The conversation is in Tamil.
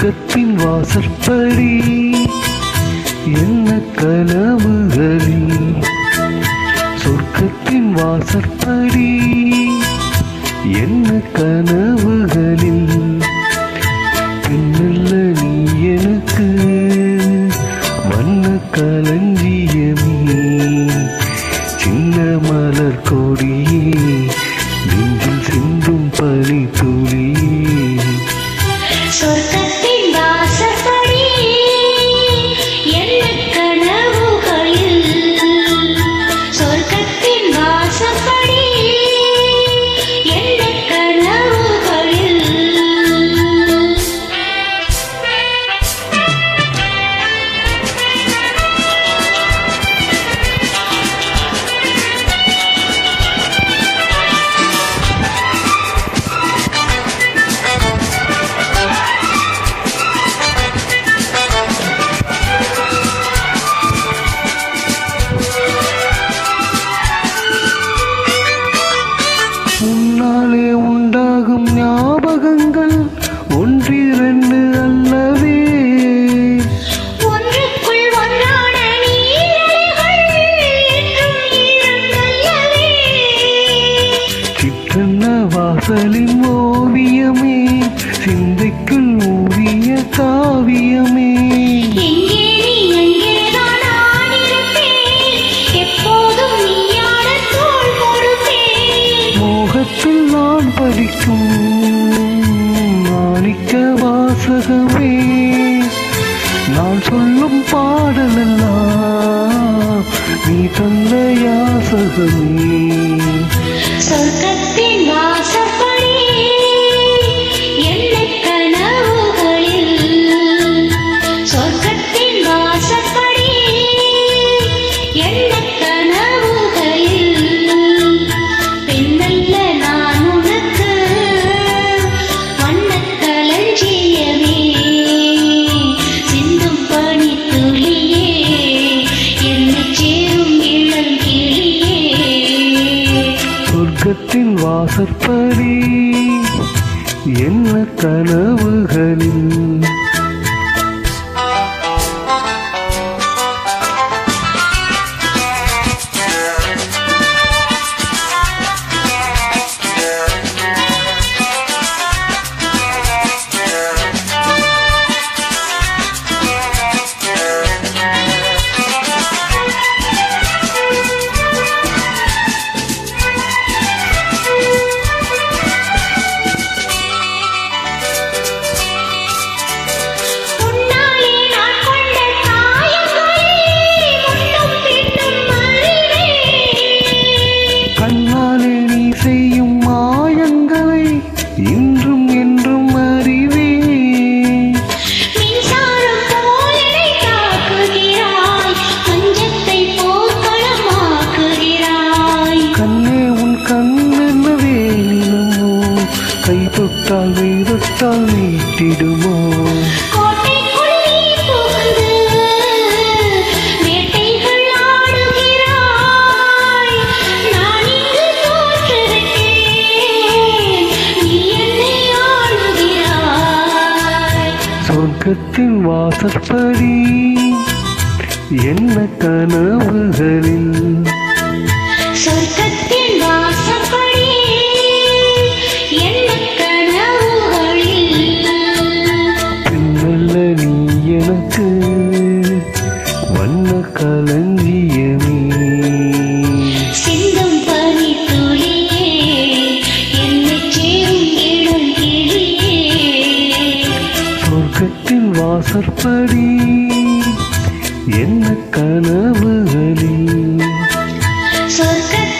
சொர்க்கத்தின் வாசற்படி என்ன கனவுகளில் சொர்க்கத்தின் வாசற்படி ஒன்றிரண்டு அல்லவே. சிற்றன்ன வாசலின் ஓவியமே சிந்தைக்குள் ஊறிய காவியமே. மோகத்தில் நான் படிக்கும் வாசகமே நான் சொல்லும் பாடலெல்லாம் நீ தந்த யாசகமே சொர்க்கத்தின் வாசப்படி சொர்க்கத்தின் வாசற்படி என்ன கனவுகளில் செய்யும் மாயங்களை இன்றும் என்றும் அறிவே. கண்ணே உன் கண்ணென்னவே நிலமோ கை தொட்டால் வெய்தத்தால் நீட்டிடுமோ? வீட்டின் வாசற்படி என்ன கனவுகளில்? சொர்க்கத்தின் வாசப்படி வாசற்படி என்ன கனவுகளில்? சொர்க்க